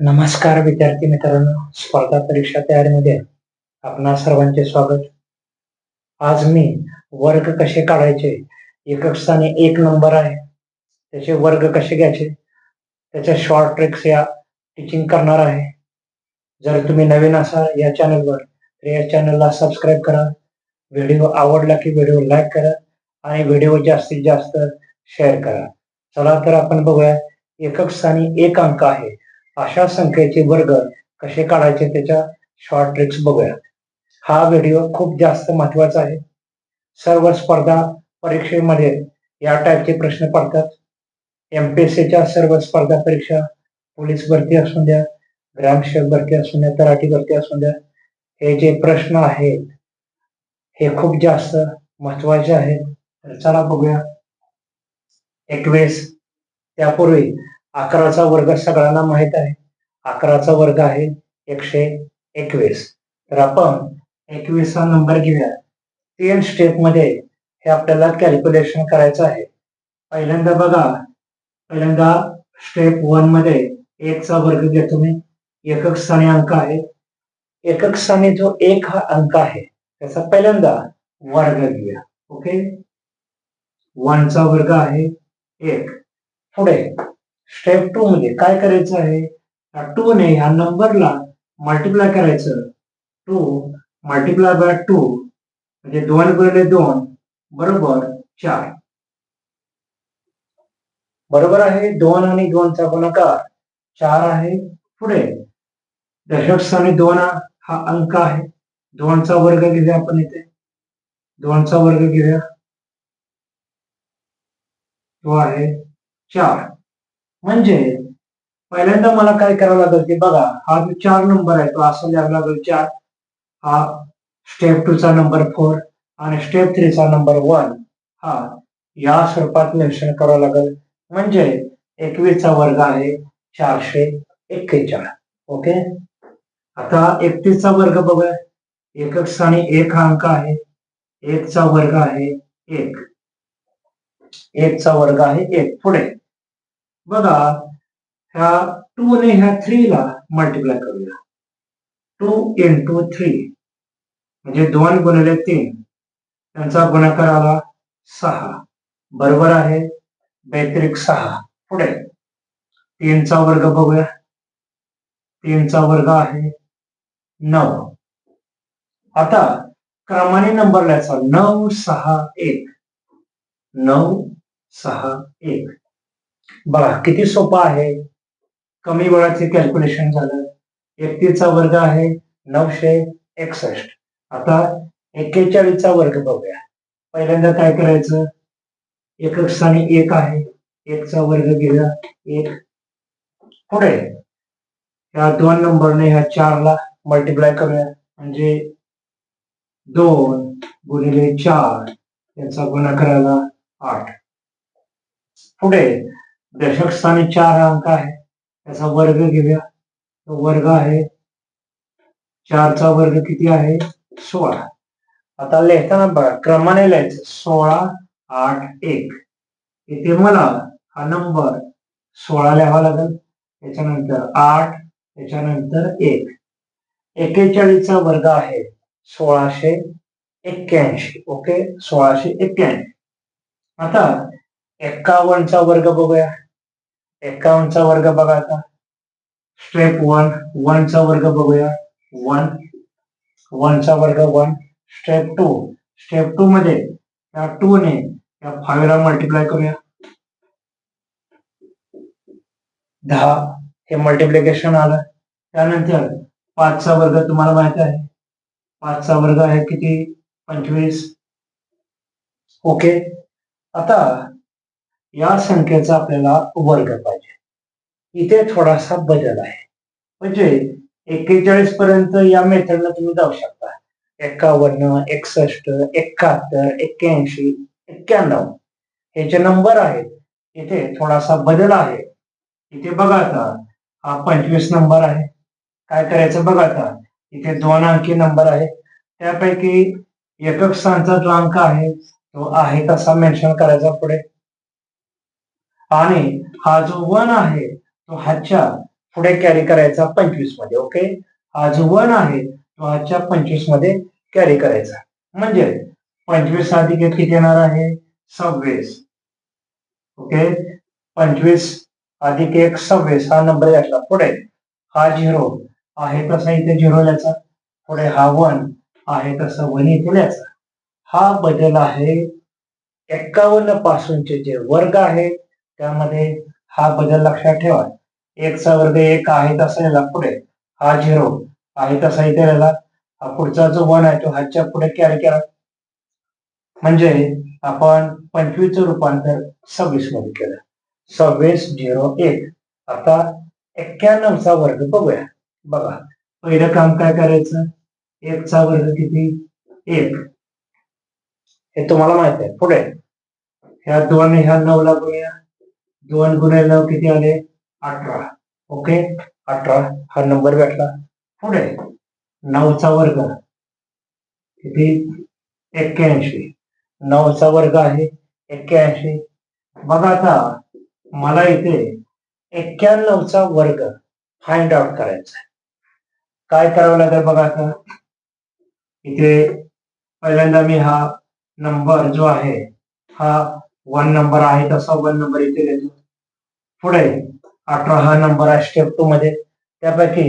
नमस्कार विद्यार्थी मित्रांनो स्पर्धा परीक्षा तयारीमध्ये आपणा सर्वांचे स्वागत. आज मी वर्ग कसे काढायचे एकक स्थानी एक नंबर आहे त्याचे वर्ग कसे घ्यायचे त्याच्या शॉर्ट ट्रिक्स या टीचिंग करणार आहे. जर तुम्ही नवीन असाल या चॅनलवर तर या चॅनलला सबस्क्राईब करा. व्हिडिओ आवडला की व्हिडिओ लाईक करा आणि व्हिडिओ जास्तीत जास्त शेअर करा. चला तर आपण बघूया एकक स्थानी एक अंक आहे. अशा संख्येचे वर्ग कसे काढायचे त्याच्या शॉर्ट ट्रिक्स बघूया हा व्हिडिओ खूप जास्त महत्त्वाचा आहे. सर्व स्पर्धा परीक्षेमध्ये या टाईपचे प्रश्न पडतात. एमपीएससीच्या सर्व स्पर्धा परीक्षा पोलीस भरती असू द्या ग्रामसेवक भरती असू द्या तलाठी भरती असू द्या हे जे प्रश्न आहेत हे खूप जास्त महत्त्वाचे आहेत. तर चला बघूया. एकवीस त्यापूर्वी अकराचा वर्ग सगळ्यांना माहीत आहे. अकराचा वर्ग आहे एकशे एकवीस. तर आपण एकवीसचा नंबर घेऊया. तीन स्टेपमध्ये हे आपल्याला कॅल्क्युलेशन करायचं आहे. पहिल्यांदा बघा. पहिल्यांदा स्टेप वनमध्ये एकचा वर्ग घेतो मी. एकक स्थानी अंक आहे. एकक स्थानी जो एक हा अंक आहे त्याचा पहिल्यांदा वर्ग घेऊया. ओके वनचा वर्ग आहे एक. पुढे. स्टेप टू मध्ये काय करायचं आहे? टू ने ह्या नंबरला मल्टिप्लाय करायचं. टू मल्टिप्लाय बाय टू म्हणजे दोन गुणिले दोन बरोबर चार. बरोबर आहे? दोन आणि दोनचा गुणाकार चार आहे पुढे. दशक स्थानी दोन हा अंक आहे. दोनचा वर्ग घेऊया आपण इथे. दोनचा वर्ग घेऊया. तो आहे चार. म्हणजे पहिल्यांदा मला काय करावं लागेल ते बघा हा जो चार नंबर आहे तो असं द्यावा लागेल चार. हा स्टेप टू चा नंबर फोर आणि स्टेप थ्री चा नंबर वन हा या स्वरूपात निरीक्षण करावं लागेल. म्हणजे एकवीसचा वर्ग आहे चारशे एक्केचाळीस. ओके? आता एकतीसचा वर्ग बघूया. एकक स्थानी एक हा अंक आहे. एकचा वर्ग आहे एक. एकचा वर्ग आहे एक. पुढे. बघा ह्या टू ने ह्या थ्रीला मल्टिप्लाय करूया. टू इंटू थ्री म्हणजे दोन गुणिले तीन. त्यांचा गुणाकार आला सहा. बरोबर आहे? व्यतिरिक्त सहा. पुढे. तीनचा वर्ग बघूया. तीनचा वर्ग आहे नऊ. आता क्रमाने नंबर लिहायचा. नऊ सहा एक. नऊ सहा एक. बघा किती सोपं आहे. कमी वेळाचे कॅल्क्युलेशन झालं. एकतीसचा वर्ग आहे नऊशे एकसष्ट. आता एक्केचाळीसचा वर्ग बघूया. पहिल्यांदा काय करायचं? एकक स्थानी एक आहे. एकचा वर्ग गेला एक. पुढे. ह्या दोन नंबरने ह्या चारला मल्टिप्लाय करूया. म्हणजे दोन गुणिले चार. यांचा गुणाकाराला आठ. पुढे. दशक स्थानी चार अंक आहे. त्याचा वर्ग घेऊया. तो वर्ग आहे. चारचा वर्ग किती आहे? सोळा. आता लिहिताना बघा क्रमाने लिहायचं. सोळा आठ एक. इथे मला हा नंबर सोळा लिहावा लागेल. त्याच्यानंतर आठ त्याच्यानंतर एक. एक्केचाळीसचा वर्ग आहे सोळाशे एक्क्याऐंशी. ओके? सोळाशे एक्क्याऐंशी. आता एक्कावन्नचा वर्ग बघूया. एकावन्नचा वर्ग बघा आता. स्टेप वन वनचा वर्ग बघूया. वन वनचा वर्ग one step two step two मध्ये या टू ने त्या फाईव्हला मल्टिप्लाय करूया. दहा हे मल्टिप्लिकेशन आलं. त्यानंतर पाचचा वर्ग तुम्हाला माहीत आहे. पाचचा वर्ग आहे किती? पंचवीस. ओके आता या संख्येचा आपल्याला वर्ग पाहिजे. इथे थोडासा बदल आहे. म्हणजे एक्केचाळीस पर्यंत या मेथडला तुम्ही जाऊ शकता. एकावन्न एकसष्ट एकाहत्तर एक्क्याऐंशी एक्क्याण्णव. हे जे नंबर आहेत इथे थोडासा बदल आहे. इथे बघा आता हा पंचवीस नंबर आहे. काय करायचं बघा आता इथे दोन अंकी नंबर आहे त्यापैकी एकक स्थानचा जो अंक आहे तो आहे तसा मेन्शन करायचा पुढे. आणि हा जो वन आहे तो हातच्या पुढे कॅरी करायचा पंचवीसमध्ये ओके हा जो वन आहे तो आजच्या पंचवीसमध्ये कॅरी करायचा. म्हणजे पंचवीस अधिक एक किती येणार आहे? सव्वीस. ओके पंचवीस अधिक एक सव्वीस. हा नंबर घ्यायचा पुढे. हा झिरो आहे तसा इथे झिरो लिहायचा पुढे हा वन आहे तसं वन इथे लिहायचा हा बदल आहे एक्कावन्न पासूनचे जे वर्ग आहेत त्यामध्ये हा बदल लक्षात ठेवा. एकचा वर्ग एक आहे तसा याला पुढे. हा झिरो आहे तसा इथे लिहिला हा पुढचा जो वन आहे तो हाच्या पुढे कॅरी. केला म्हणजे आपण पंचवीसचं रूपांतर सव्वीसमध्ये केलं. सव्वीस झिरो एक. आता एक्क्याण्णवचा वर्ग बघूया. बघा पहिलं काम काय करायचं? एकचा वर्ग किती? एक. हे तुम्हाला माहीत आहे. पुढे. ह्या दोन ह्या नऊला बघूया दोन गुणिले नऊ किती आले? अठरा. ओके? अठरा. हा नंबर भेटला. पुढे. नऊचा वर्ग. किती? एक्क्याऐंशी. नऊचा वर्ग आहे. एक्क्याऐंशी. बघा आता. मला इथे एक्क्याण्णवचा वर्ग फाइंड आउट करायचा काय करावं लागेल बघा आता? इथे पहिल्यांदा मी हा नंबर जो आहे हा वन नंबर आहे तसा वन नंबर इथे घेतो. पुढे अठरा हा नंबर आहे स्टेप टू मध्ये. त्यापैकी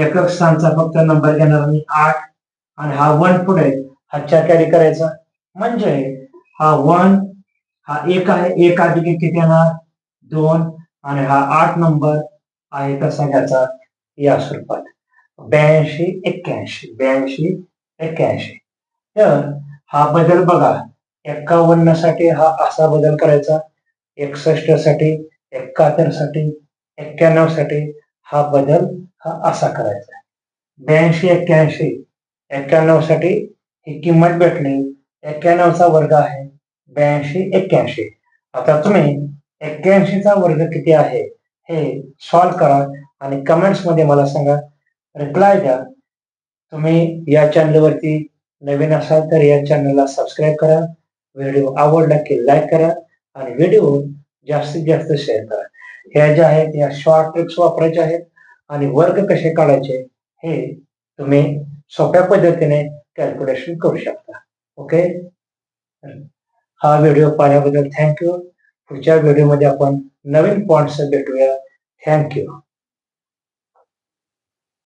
एकक स्थानचा फक्त नंबर घेणार मी आठ. आणि हा वन पुढे हातच्या कॅरी करायचा. म्हणजे हा वन हा एक आहे एक अधिक किती येणार? दोन. आणि हा आठ नंबर आहे तसा घ्यायचा या स्वरूपात. ब्याऐंशी एक्क्याऐंशी ब्याऐंशी एक्क्याऐंशी. तर हा बदल बघा. एक्कावन्नसाठी हा असा बदल करायचा. एकसष्टसाठी एकाहत्तरसाठी एक्क्याण्णवसाठी हा बदल हा असा करायचा. ब्याऐंशी एक्क्याऐंशी एक्क्याण्णवसाठी ही किंमत भेटली. एक्क्याण्णवचा वर्ग आहे ब्याऐंशी एक्क्याऐंशी. आता तुम्ही एक्क्याऐंशीचा वर्ग किती आहे हे सॉल्व करा आणि कमेंट्समध्ये मला सांगा. रिप्लाय द्या. तुम्ही या चॅनलवरती नवीन असाल तर या चॅनलला सबस्क्राईब करा. व्हिडिओ आवडला की लाईक करा आणि व्हिडिओ जास्तीत जास्त शेअर करा. ह्या ज्या आहेत या शॉर्ट ट्रिक्स वापरायच्या आहेत आणि वर्ग कसे काढायचे हे तुम्ही सोप्या पद्धतीने कॅल्क्युलेशन करू शकता. ओके हा व्हिडिओ पाहण्याबद्दल थँक्यू पुढच्या व्हिडिओमध्ये आपण नवीन पॉईंट्स भेटूया. थँक्यू